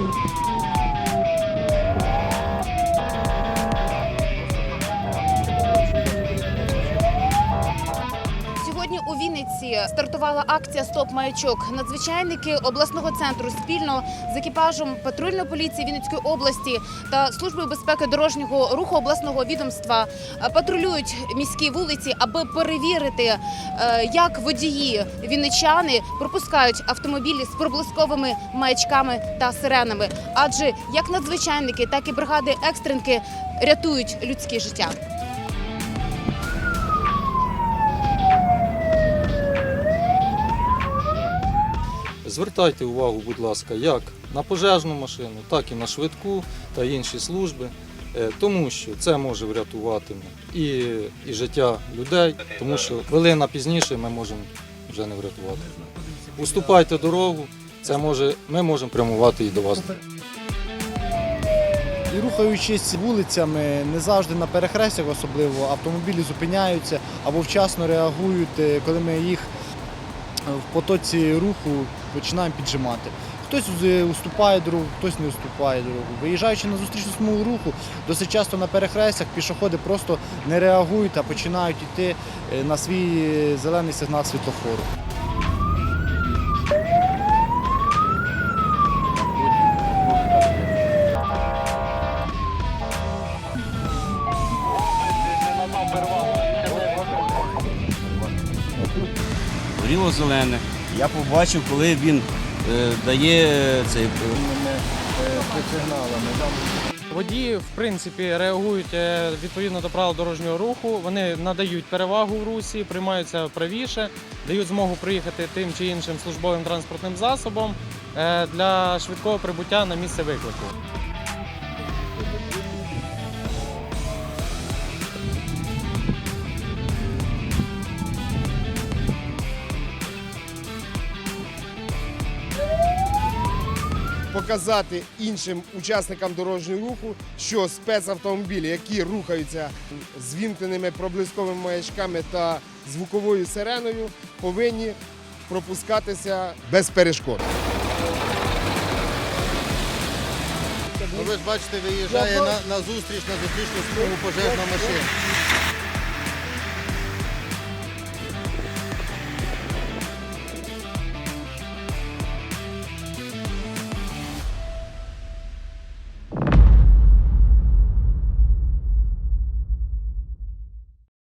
Música стартувала акція Стоп маячок. Надзвичайники обласного центру спільно з екіпажем патрульної поліції Вінницької області та службою безпеки дорожнього руху обласного відомства патрулюють міські вулиці, аби перевірити, е, як водії вінничани пропускають автомобілі з проблисковими маячками та сиренами. Адже як надзвичайники, так і бригади екстренки рятують людське життя. Звертайте увагу, будь ласка, як на пожежну машину, так і на швидку та інші служби, е, тому що це може врятувати і, і життя людей, тому що хвилина пізніше ми можемо вже не врятувати. Уступайте дорогу, це може, ми можемо прямувати і до вас. І рухаючись вулицями, не завжди на перехрестях особливо, автомобілі зупиняються або вчасно реагують, е, коли ми їх в потоці руху починаємо піджимати. Хтось е, уступає дорогу, хтось не уступає дорогу. Виїжджаючи на зустрічну смугу руху, досить часто на перехрестях пішоходи просто не реагують, а починають йти е, на свій е, зелений сигнал світлофору. горіло зелене. Я побачив, коли він е, дає е, цей. Водії, в принципі, реагують е, відповідно до правил дорожнього руху. Вони надають перевагу в русі, приймаються правіше, дають змогу приїхати тим чи іншим службовим транспортним засобом е, для швидкого прибуття на місце виклику. Показати іншим учасникам дорожнього руху, що спецавтомобілі, які рухаються з вімкненими проблисковими маячками та звуковою сиреною, повинні пропускатися без перешкод. Ну, ви ж бачите, виїжджає на, на зустріч, на зустрічну смугу пожежна машина.